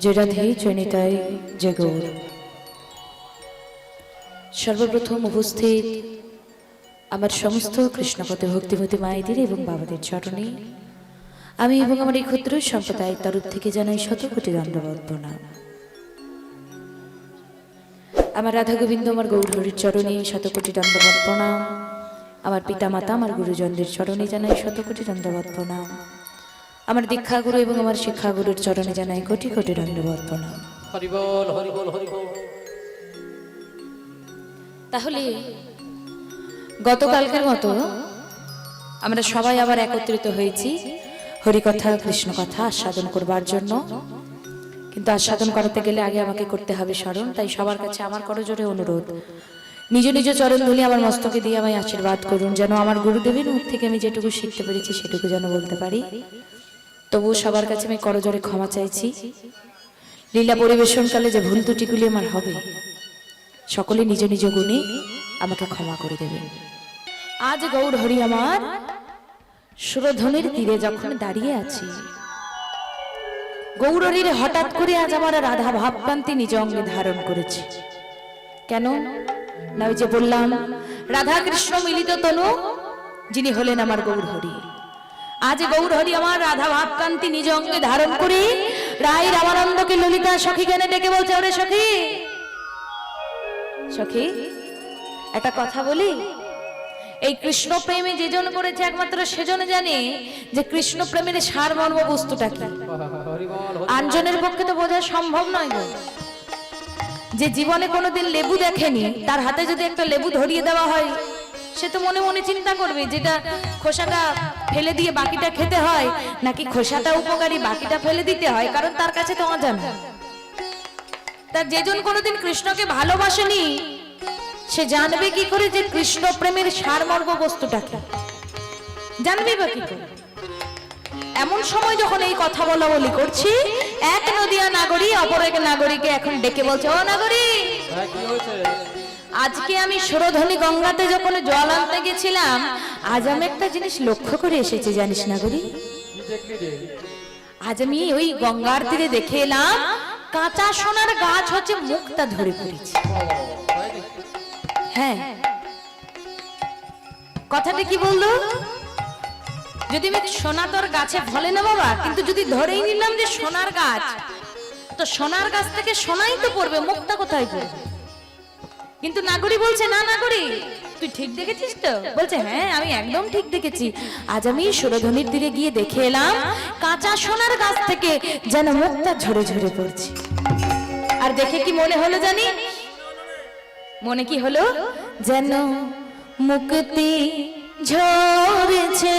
যে রাধে গৌর সর্বপ্রথম উপস্থিত আমার সমস্ত কৃষ্ণপথে ভক্তিমতী মায়েদের এবং বাবাদের চরণে আমি এবং আমার এই ক্ষুদ্র সম্প্রদায়ের তরফ থেকে জানাই শত কোটি প্রণাম আমার রাধা গোবিন্দ, আমার গৌরহরির চরণে শত কোটি প্রণাম আমার পিতা মাতা আমার গুরুজনদের চরণে জানাই শত কোটি প্রণাম আমার দীক্ষাগুরু এবং আমার শিক্ষাগুরুর চরণে জানাই কোটি কোটি দণ্ডবত প্রণাম। হরিবল হরিবল হরিবল তাহলে গতকালকের মতো আমরা সবাই আবার একত্রিত হয়েছি হরিকথা কৃষ্ণ কথা আস্বাদন করবার জন্য। কিন্তু আস্বাদন করাতে গেলে আগে আমাকে করতে হবে স্মরণ তাই সবার কাছে আমার করজোরে অনুরোধ। নিজ নিজ চরণ ধুলি আমার মস্তকে দিয়ে আমায় আশীর্বাদ করুন যেন আমার গুরুদেবের মুখ থেকে আমি যেটুকু শিখতে পেরেছি সেটুকু যেন বলতে পারি। তবু সবার কাছে আমি করজোরে ক্ষমা চাইছি। লীলা পরিবেশনকালে যে ভুল ত্রুটিগুলি আমার হবে সকলে নিজ নিজ গুণে আমাকে ক্ষমা করে দেবেন আজ গৌর হরি আমার সুরধনের তীরে যখন দাঁড়িয়ে আছি গৌরহরির হঠাৎ করে আজ আমার রাধা ভাবকান্তি নিজ অঙ্গে ধারণ করেছে। কেন? না ওই যে বললাম রাধা কৃষ্ণ মিলিত তনু যিনি হলেন আমার গৌরহরি। আজ গৌরহরি আমার রাধা ভাবকান্তি নিজ অঙ্গে ধারণ করে। রায় রামানন্দকে ললিতা সখী জ্ঞানে ডেকে বলছে, ওরে সখী সখী, একটা কথা বলি? এই কৃষ্ণ প্রেমে যেজন করেছে একমাত্র সেজন জানে যে কৃষ্ণ প্রেমের সারমর্ম বস্তুটা কি। আঞ্জনের পক্ষে তো বোঝা সম্ভব নয় গো। যে জীবনে কোনোদিন লেবু দেখেনি, তার হাতে যদি একটা লেবু ধরিয়ে দেওয়া হয় সে তো মনে মনে চিন্তা করবে যেটা খোসাটা ফেলে দিয়ে বাকিটা খেতে হয়, নাকি খোসাটা উপকারী বাকিটা ফেলে দিতে হয়, কারণ তার কাছে তো অজানা। তার যেজন কোনোদিন কৃষ্ণকে ভালোবাসেনি, সে জানবে কি করে যে কৃষ্ণ প্রেমের বস্তুটা কি জানবে বা কি করে? এমন সময় যখন এই কথা বলা বলি করছি, এক নদিয়া নাগরী অপর এক নাগরীকে এখন ডেকে বলছে, ও নাগরী! হ্যাঁ আজকে আমি সুরধনী গঙ্গাতে যখন জল আনতে গেছিলাম, আজ আমি একটা জিনিস লক্ষ্য করে এসেছি, জানিস নাগরী আজ আমি ওই গঙ্গার তীরে দেখে এলাম, কাঁচা সোনার গাছ হচ্ছে মুক্তা ধরে পড়েছে। হ্যাঁ। কথাটা কি বলল? যদি আমি সোনা তোর গাছে ফলে না বাবা, কিন্তু যদি ধরেই নিলাম যে সোনার গাছ, তো সোনার গাছ থেকে সোনাই তো পড়বে মুক্তা কোথায় পড়বে? কিন্তু নাগরী বলছে, না, নাগরি, তুই ঠিক দেখেছিস তো? বলছে হ্যাঁ আমি একদম ঠিক দেখেছি। আজ আমি সুরধনির তীরে গিয়ে দেখে এলাম, কাঁচা সোনার গাছ থেকে যেন মুক্তা ঝরে ঝরে পড়ছে। আর দেখে কি মনে হলো জানি? মনে কি হলো? যেন মুক্তি ঝরেছে।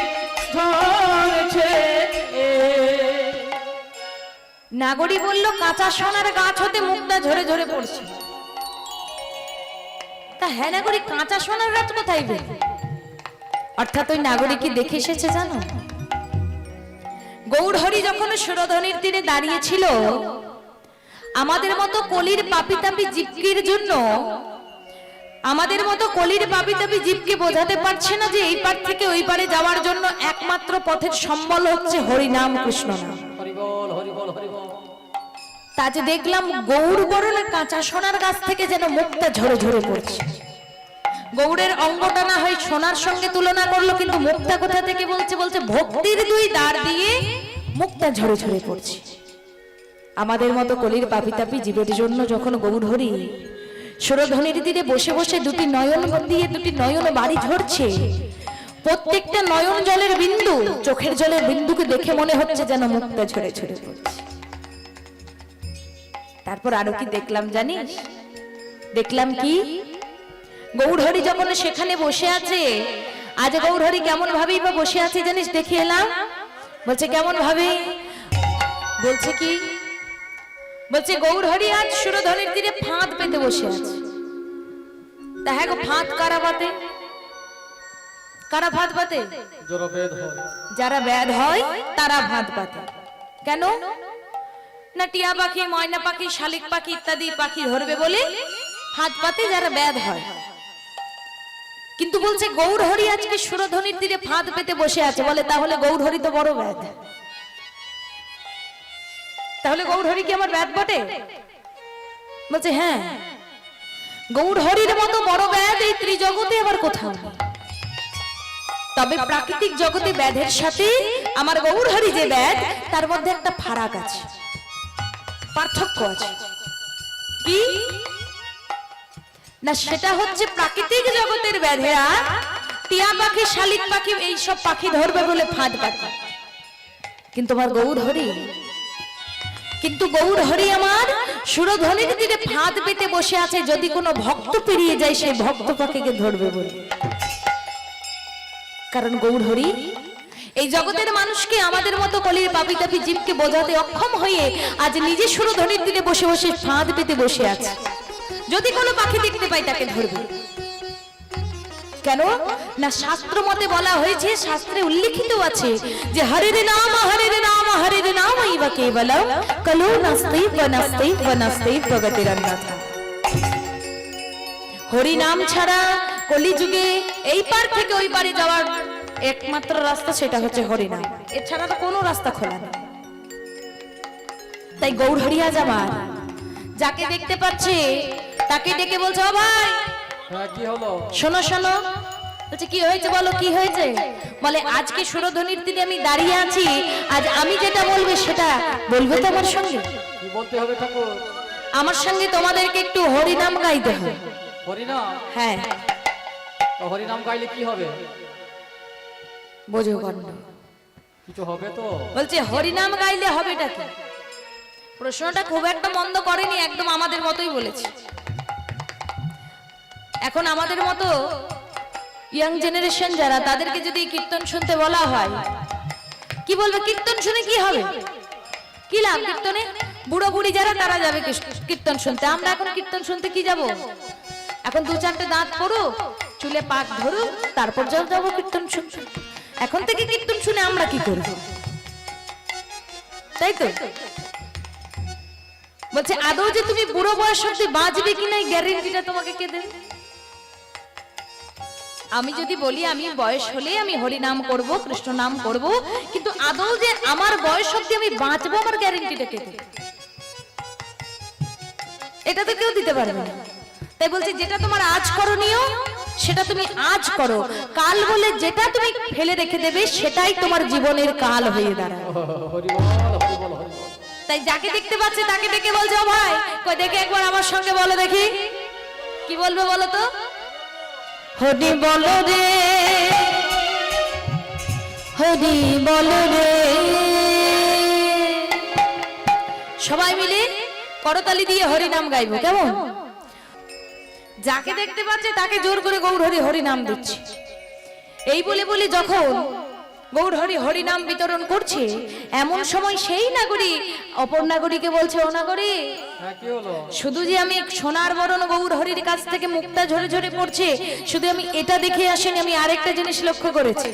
নাগরী বলল, কাঁচা সোনার গাছ হতে মুক্তা ঝরে ঝরে পড়ছে। তা হ্যাঁ নাগরী, কাঁচা সোনার গাছ কোথায় পেল অর্থাৎ ওই নাগরী কি দেখে এসেছে জানো? গৌরহরি যখন সুরধনির তীরে দাঁড়িয়েছিল, আমাদের মতো কলির পাপি তাপি জীবকির জন্য, আমাদের মতো কলির পাপি তাপি জীবকে বোঝাতে পারছে না যে এই পার থেকে ওই পারে যাওয়ার জন্য একমাত্র পথের সম্বল হচ্ছে হরিনাম কৃষ্ণ নাম। হরিবল তা দেখলাম গৌর বরণের কাঁচা সোনার গাছ থেকে যেন মুক্তা ঝরে ঝরে পড়ছে। গৌড়ের অঙ্গটা না হয় সোনার সঙ্গে তুলনা করল, কিন্তু মুক্তা কোথা থেকে বলছে বলছে ভক্তির দুই দাঁড় দিয়ে মুক্তা ঝরে ঝরে পড়ছে। আমাদের মতো কলির পাপিতাপি জীবের জন্য যখন গৌর হরি, সুরধ্বনির তীরে বসে বসে দুটি নয়ন দিয়ে দুটি নয়ন বাড়ি ঝরছে প্রত্যেকটা নয়ন জলের বিন্দু চোখের জলের বিন্দুকে দেখে মনে হচ্ছে যেন মুক্তা ঝরে ঝরে তারপর আরও কি দেখলাম জানিস? দেখলাম কি? গৌরহরি যখন সেখানে বসে আছে, আজ গৌরহরি কেমন ভাবেই বা বসে আছে জানিস? দেখে এলাম। বলছে, কেমন ভাবে? বলছে কি? বলছে গৌরহরি আজ সুরধনের তীরে ফাঁদ পেতে বসে আছে। তা হ্যাঁ গো, ফাঁদ কারা পাতে কারা ভাত পাতে হয়। যারা ব্যাধ হয় তারা ভাত পাতে কেন? না টিয়া পাখি ময়না পাখি শালিক পাখি ইত্যাদি পাখি ধরবে বলে ভাত পাতে যারা ব্যাধ হয়। কিন্তু বলছে গৌরহরি আজকে সুরধ্বনির তীরে ফাঁদ পেতে বসে আছে। বলে তাহলে গৌরহরি তো বড় ব্যাধ তাহলে গৌরহরি কি আমার ব্যাধ বটে? বলছে হ্যাঁ। গৌরহরির মতো বড় ব্যাধ এই ত্রিজগতে আবার কোথাও নেই। তবে প্রাকৃতিক জগতে ব্যাধের সাথে আমার গৌরহরি যে ব্যাধ তার মধ্যে একটা ফারাক আছে। পার্থক্য আছে। কি? না সেটা হচ্ছে প্রাকৃতিক জগতের ব্যাধেরা টিয়া পাখি শালিক পাখি এই সব পাখি ধরবে বলে ফাঁদ পাখি কিন্তু আমার গৌরহরি কিন্তু গৌরহরি আমার সুরধ্বনির তীরে ফাঁদ পেতে বসে আছে যদি কোনো ভক্ত পেরিয়ে যায় সেই ভক্ত পাখিকে ধরবে বলে। কারণ গৌরহরি এই জগতের মানুষকে আমাদের মতো কলির পাপি তাপি জীবকে বোঝাতে অক্ষম হয়ে আজ নিজে সুরধ্বনির দিনে বসে বসে ফাঁদ পেতে বসে আছে। যদি কোনো পাখি দেখতে পাই তাকে ধরবে। কেন? না, শাস্ত্র মতে বলা হয়েছে, শাস্ত্রে উল্লেখিত আছে যে হরের নাম হরের নাম হরের নাম ইবা কেবলম, কলো নাস্তি বনস্তি বনস্তি প্রগতির অন্যথা হরি নাম ছাড়া কলিযুগে এই পার থেকে ওই পারে যাওয়ার একমাত্র রাস্তা সেটা হচ্ছে হরিনাম এছাড়া তো কোনো রাস্তা খোলা নেই। তাই গৌর হরিয়া যাবার যাকে দেখতে পাচ্ছে তাকে ডেকে বলছে ও ভাই হ্যাঁ কি হলো? শোনো শোনো। বলছে কি হয়েছে বলো কি হয়েছে? বলে আজকে সুরধ্বনির দিনে আমি দাঁড়িয়ে আছি। আজ আমি যেটা বলবে সেটা বলবে তো আমার সঙ্গে? কি বলতে হবে ঠাকুর? আমার সঙ্গে তোমাদেরকে একটু হরিনাম গাইতে হবে। হরিনাম? হ্যাঁ। তো হরিনাম গাইলে কি হবে? বোঝো গণ্ড কিছু হবে তো? বলছে হরিনাম গাইলে হবেটা কি? প্রশ্নটা খুব একটা মন্দ করেনি একদম আমাদের মতোই বলেছে। এখন আমাদের মতো ইয়াং জেনারেশন যারা তাদেরকে যদি কীর্তন শুনতে বলা হয় কি বলবে? কীর্তন শুনে কি হবে? কি লাভ কীর্তনে? বুড়ো বুড়ি যারা তারা যাবে কীর্তন শুনতে। আমরা এখন কীর্তন শুনতে কি যাব? এখন দু চারটে দাঁত পড়ো চুলে পাক ধরো, তারপর যাও যাব কীর্তন শুনতে। এখন থেকে কীর্তন শুনে আমরা কি করব? তাই তো? বলছে, আদৌ যে তুমি বুড়ো বয়স অব্দি বাঁচবে কিনা এই গ্যারেন্টিটা তোমাকে কে দেবে? আমি যদি বলি, আমি বয়স হলে আমি হরি নাম করব, কৃষ্ণ নাম করব, কিন্তু আদৌ যে আমার বয়স অব্দি আমি বাঁচবো, আমার গ্যারেন্টিটা কে দেবে? এটা তো কেউ দিতে পারবে না। তাই বলছি, যেটা তোমার আজ করণীয় সেটা তুমি আজ করো। কাল বলে যেটা তুমি ফেলে রেখে দেবে সেটাই তোমার জীবনের কাল হয়ে দাঁড়ায়। তাই যাকে দেখতে পাচ্ছে তাকে ডেকে বলছে "ও ভাই কই দেখে একবার আমার সঙ্গে বলো দেখি। কি বলবে বলো তো? হরি বলো রে হরি বলো রে। সবাই মিলে করতালি দিয়ে হরি নাম গাইবো কেমন? যাকে দেখতে পাচ্ছে তাকে জোর করে গৌর হরি হরি নাম দিচ্ছে। এই বলে বলে যখন গৌর হরি হরি নাম বিতরণ করছে এমন সময় সেই নাগরিক অপর নাগরিকে বলছে ও নাগরিক হ্যাঁ শুধু যে আমি সোনার বরণ গৌর হরির কাছ থেকে মুক্তা ঝরে ঝরে পড়ছে শুধু আমি এটা দেখে আসেনি আমি আরেকটা জিনিস লক্ষ্য করেছি।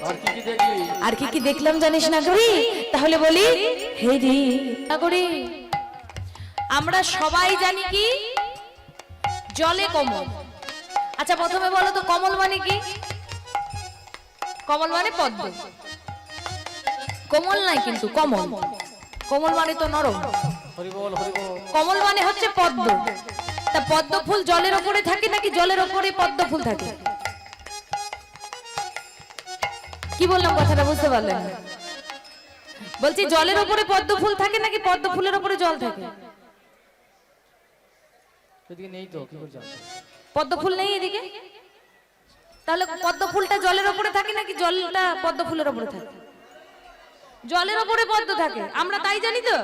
আর কি কি দেখলাম জানিস না করি তাহলে বলি হে রে না আমরা সবাই জানি কি জলে কমল। আচ্ছা প্রথমে বলো তো কমল মানে কি? কমল মানে পদ্ম। কমল নাই কিন্তু কমল। কোমল মানে তো নরম। কমল মানে হচ্ছে পদ্ম। তা পদ্ম ফুল জলের ওপরে থাকে নাকি জলের ওপরে পদ্ম ফুল থাকে? কি বললাম কথাটা বুঝতে পারলেন বলছি জলের ওপরে পদ্ম ফুল থাকে নাকি পদ্ম ফুলের ওপরে জল থাকে? এদিকে নেই তো, কি করে জানব পদ্ম ফুল নেই এদিকে? তাহলে পদ্ম ফুলটা জলের ওপরে থাকে নাকি জলটা পদ্ম ফুলের ওপরে থাকে? জলের ওপরে পদ্ম থাকে, আমরা তাই জানি তো।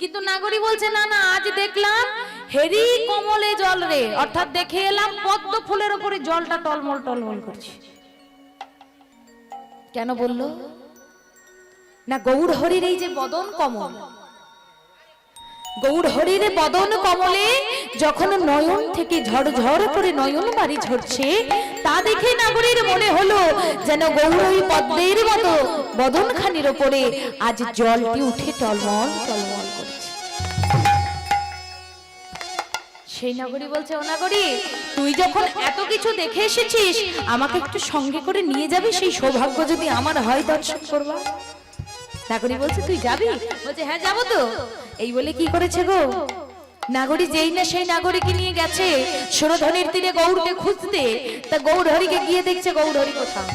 কিন্তু নাগরী বলছে, না না, আজ দেখলাম হেরি কমলে জল রে। অর্থাৎ দেখে এলাম পদ্ম ফুলের উপরে জলটা টলমল টলমল করছে। কেন বলল? না গৌর হরির এই যে বদন কমল গৌর হরির বদন কমলে যখন নয়ন থেকে ঝড় করে নয়ন বাড়ি ঝরছে, তা দেখে নাগরীর মনে হলো যেন গৌর পদ্মের মতো বদন খানির ওপরে আজ জলটি উঠে টলমল টলমল সেই নগরী বলছে, ও নগরী, তুই যখন এত কিছু দেখে এসেছিস, আমাকে একটু সঙ্গে করে নিয়ে যাবি? সেই সৌভাগ্য যদি আমার হয় দর্শন করবা নাগরী বলছে, তুই যাবি? বলছে হ্যাঁ যাব তো। এই বলে কি করেছে গো? নাগরী যেই না সেই নাগরীকে নিয়ে গেছে সুরধনির তীরে গৌরকে খুঁজতে, তা গৌরহরিকে গিয়ে দেখছে গৌরহরি কোথাও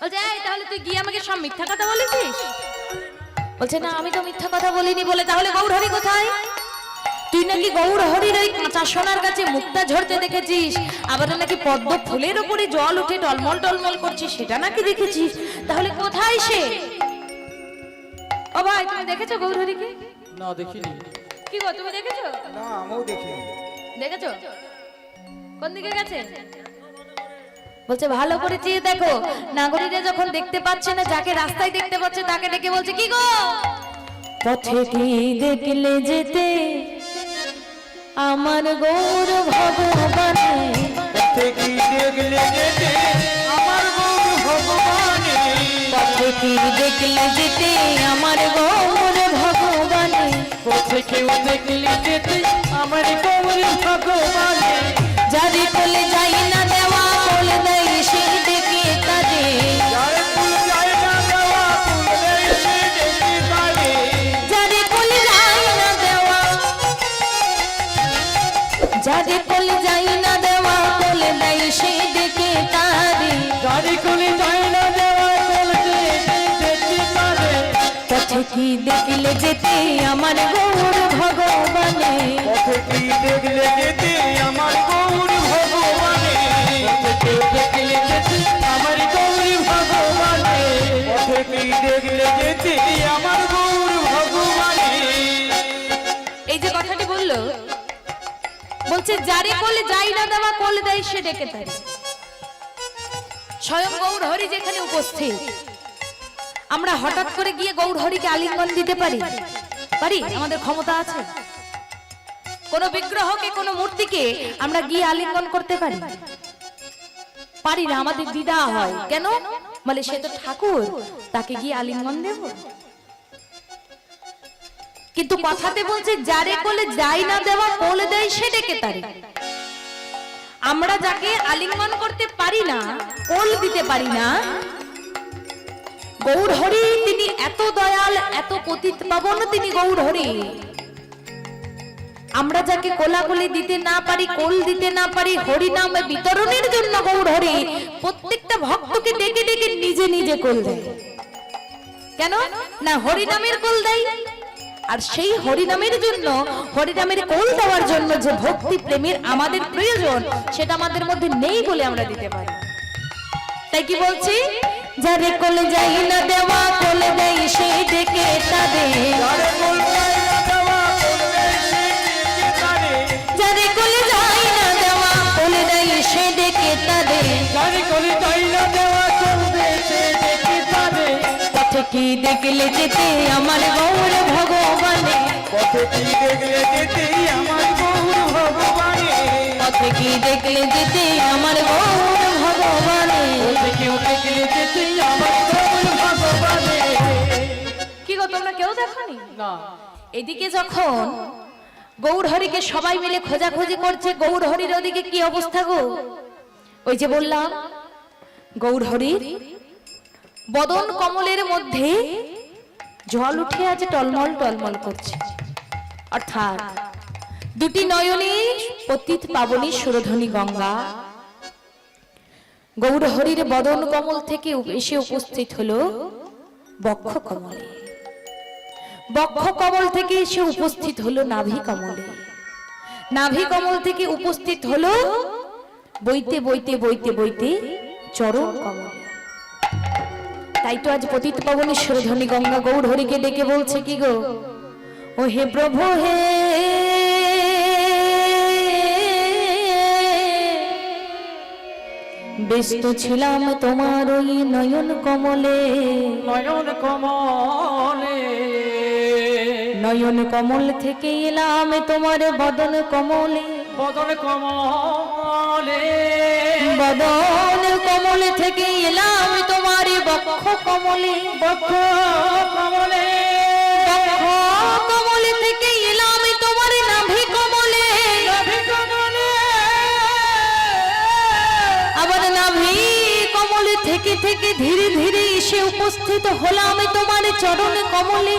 বলছে তাহলে তুই গিয়ে আমাকে সব মিথ্যা কথা বলছে, না, আমি তো মিথ্যা কথা বলিনি বলে, তাহলে গৌরহরি কোথায়? তুই নাকি গৌর হরির ওই কাঁচা সোনার কাছে মুক্তা ঝরতে দেখেছিস? আবার নাকি পদ্ম ফুলের উপরে জল উঠে টলমল টলমল করছে সেটা নাকি দেখেছিস? তাহলে কোথায় সে? ও ভাই তুমি দেখেছ গৌর হরিকে? না দেখিনি। কি গো তুমি দেখেছ? না আমিও দেখি দেখেছ? কোন দিকে গেছে? বলছে ভালো করে চেয়ে দেখো। নাগরীরা যখন দেখতে পাচ্ছে না যাকে রাস্তায় দেখতে পাচ্ছে তাকে ডেকে বলছে কি গো? পথে কি দেখলে যেতে? আমার গৌর ভগবানে। দেখলে যেতে? আমার গৌর ভগবানে। পথে কি দেখলে যেতে? আমার গৌর ভগবানে। পথে কেউ দেখলে যেতে? আমার গৌর ভগবানে। যারে চলে যাই না দেওয়া কি দেখলে যেতে আমার গৌর ভগবানে? পথে কি দেখলে যেতে আমার গৌর ভগবানে? পথে কি দেখলে যেতে আমার গৌর ভগবানে? পথে কি দেখলে যেতে আমার গৌর ভগবানে? এই যে কথাটি বলল বলছে যারে কোলে যাই না দেওয়া কোলে দেয় সে ডেকে তারে। স্বয়ং গৌর হরি যেখানে উপস্থিত আমরা হঠাৎ করে গিয়ে গৌর হরিকে আলিঙ্গন দিতে পারি? পারি? আমাদের ক্ষমতা আছে। কোন বিগ্রহকে কোন মূর্তিকে আমরা গিয়ে আলিঙ্গন করতে পারি? পারি না, আমাদের দ্বিধা হয়। কেন? বলে, সে তো ঠাকুর, তাকে গিয়ে আলিঙ্গন দেব। কিন্তু কথাতে বলছে, যারে কোলে যাই না দেওয়া, কোলে দেয় সে ডেকে তারে। আমরা যাকে আলিঙ্গন করতে পারি না, কোল দিতে পারি না গৌর হরি তিনি এত দয়াল, এত পতিত পাবন তিনি গৌর হরি আমরা যাকে কোলাকুলি দিতে না পারি, কোল দিতে না পারি হরি নাম বিতরণের জন্য গৌর হরি প্রত্যেকটা ভক্তকে ডেকে ডেকে নিজে নিজে কোল দেয়। কেন? না হরি নামের কোল দেয়। আর সেই হরিনামের জন্য, হরিনামের কোল দেওয়ার জন্য যে ভক্তি প্রেমের আমাদের প্রয়োজন, সেটা আমাদের মধ্যে নেই বলে আমরা দিতে পারি। তাই কি বলছি? যারে কোলে যাই না দেওয়া, কোলে দেয় সেই ডেকে তাদের যারে কোল যাই না দেওয়া, কোলে দেয় সে ডেকে তাদের যারে কোলে যায় না দেওয়া পারে পথে কি দেখলে যেতে আমার গৌর ভগবানে? পথে কি দেখলে যেতে আমার গৌর ভগবানে? পথে কি দেখলে যেতে আমার গৌর ভগবানে? পথে কেউ দেখলে যেতে আমার গৌর ভগবানে? কি গো তোমরা কেউ দেখনি? না। এদিকে যখন গৌর হরিকে সবাই মিলে খোঁজাখুঁজি করছে গৌর হরির ওদিকে কি অবস্থা গো? ওই যে বললাম গৌর হরির বদন কমলের মধ্যে জল উঠে আছে টলমল টলমল করছে। অর্থাৎ দুটি নয়নে পতিত পাবনী সুরধনী গঙ্গা। গৌর হরির বদন কমল থেকে এসে উপস্থিত হলো বক্ষ কমলে। বক্ষ কমল থেকে এসে উপস্থিত হলো নাভি কমলে। নাভি কমল থেকে উপস্থিত হলো বইতে বইতে বইতে বইতে চরণ কমলে। তাই তো আজ পতিত পাবনী সুরধনী গঙ্গা গৌর হরিকে ডেকে বলছে কি গো? ও হে প্রভু, হে ব্যস্ত ছিলাম তোমার ওই নয়ন কমলে। নয়ন কমলে। নয়ন কমল থেকে এলাম তোমার বদন কমলে। বদন কমলে। বদন কমল থেকে এলাম তোমার বক্ষ কমলে। বক্ষ কমলে। বক্ষ কমল থেকে নাভি কমল থেকে থেকে ধীরে ধীরে এসে উপস্থিত হলাম তোমার চরণ কমলে।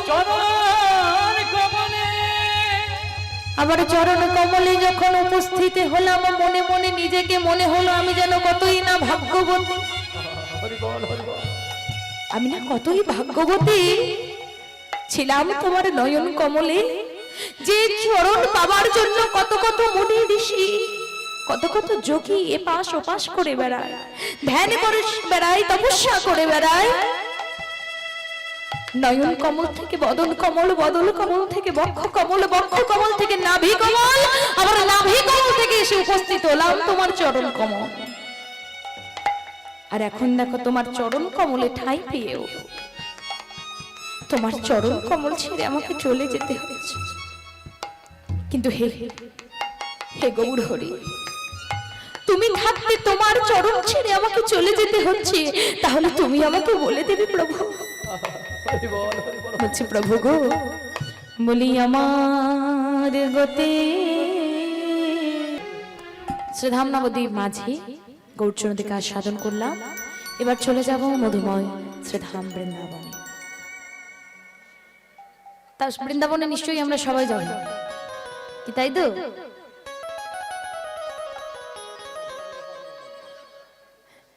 আবার চরণ কমলে যখন উপস্থিত হলাম মনে মনে নিজেকে মনে হলো আমি যেন কতই না ভাগ্যবতী। আমি না কতই ভাগ্যবতী ছিলাম তোমার নয়ন কমলে। যে চরণ পাবার জন্য কত কত মুনি ঋষি কত কত যোগী এপাশ ওপাশ করে বেড়ায়। ধ্যান করে বেড়ায় তপস্যা করে বেড়ায়। নয়ন কমল থেকে বদন কমল বদল কমল থেকে বক্ষ কমল বক্ষ কমল থেকে নাভি কমল আবার নাভি কমল থেকে এসে উপস্থিত হলাম তোমার চরণ কমল। আর এখন দেখো তোমার চরণ কমলে ঠাঁই পেয়েও। তোমার চরণ কমল ছেড়ে আমাকে চলে যেতে হয়েছে কিন্তু হে হে গৌর হরি তুমি থাকতে তোমার চরণ ছেড়ে আমাকে চলে যেতে হচ্ছে। তাহলে তুমি আমাকে বলে দেবে প্রভু। বলছি, প্রভু গো, বলি আমার গতে শ্রীধাম নবদ্বীপ মাঝে গৌরচরণে কাজ সাধন করলাম। এবার চলে যাব মধুময় শ্রীধাম বৃন্দাবনে। তা বৃন্দাবনে নিশ্চয়ই আমরা সবাই যাব। কি তাই তো?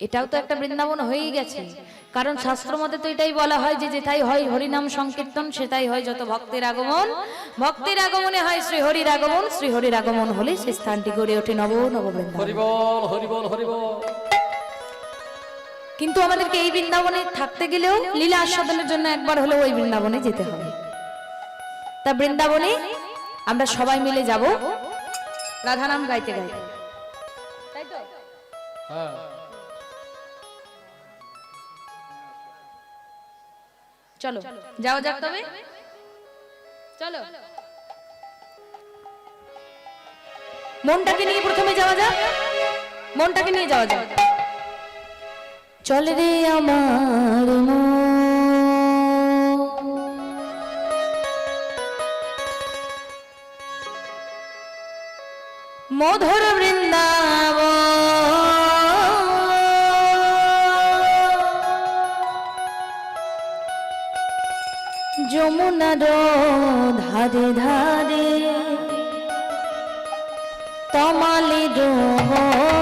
এটাও তো একটা বৃন্দাবন হয়েই গেছে। কারণ শাস্ত্র মতে তো এটাই বলা হয় যে যেটাই হয় হরিনাম সংকীর্তন সেটাই হয় যত ভক্তের আগমন। ভক্তের আগমনে হয় শ্রী হরির আগমন শ্রী হরির আগমন হলে সে স্থানটি গড়ে ওঠে নব নব কিন্তু আমাদেরকে এই বৃন্দাবনে থাকতে গেলেও লীলা আস্বাদনের জন্য একবার হলেও ওই বৃন্দাবনে যেতে হবে। তা বৃন্দাবনে আমরা সবাই মিলে যাব। রাধানাম গাইতে গাইতে। তাই তো হ্যাঁ। চলো যাও যাক তবে। চলো। মনটাকে নিয়ে প্রথমে যাওয়া যাক। মনটাকে নিয়ে যাওয়া যাক। চল রে আমার মধুর বৃন্দাবন। যমুনার ধারে ধারে। তমালি আর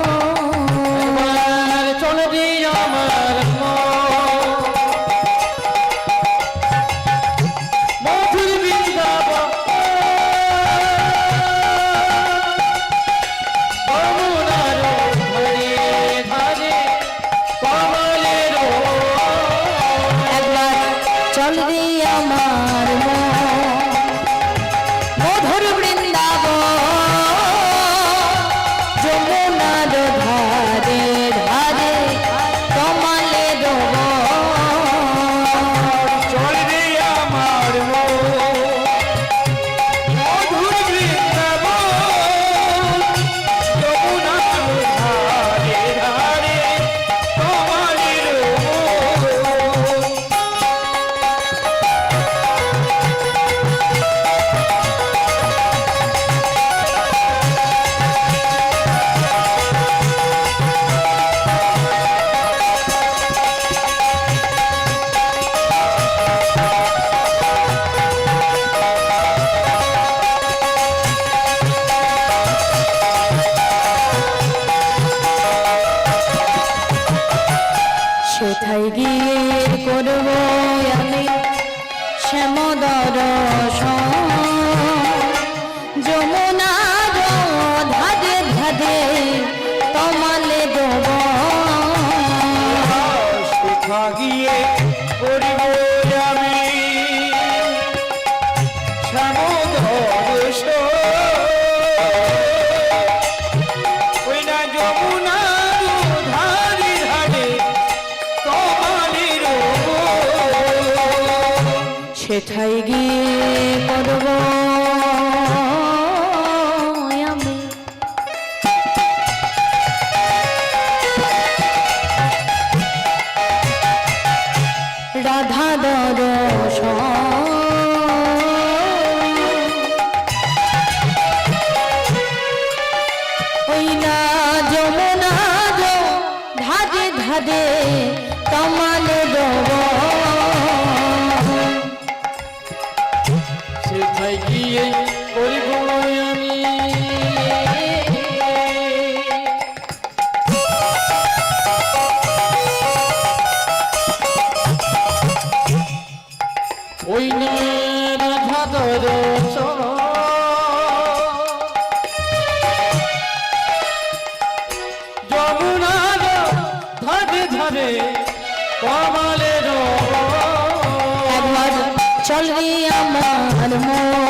আমার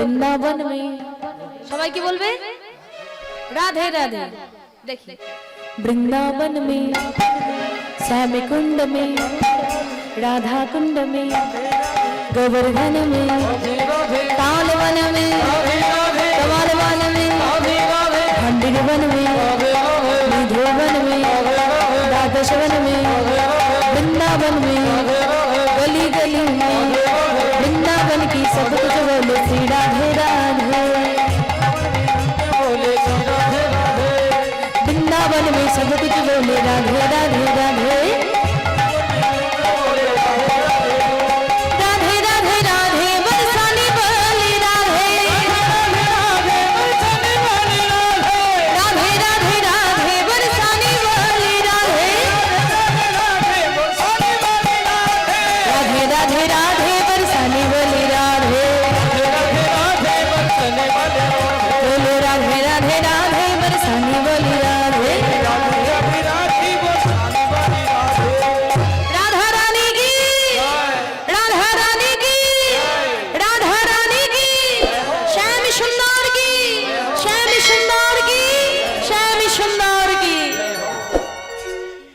वृंदावन বৃন্দাবন সবাই কি বলবে राधे राधे। देखिए। वृंदावन में श्याम कुंड में राधा कुंड में गोवर्धन में तालवन में कमलवन में खंडिरवन में मधुवन में द्वादशवन में वृंदावन में गली गली में वृंदावन की सब कुछ Radha Radha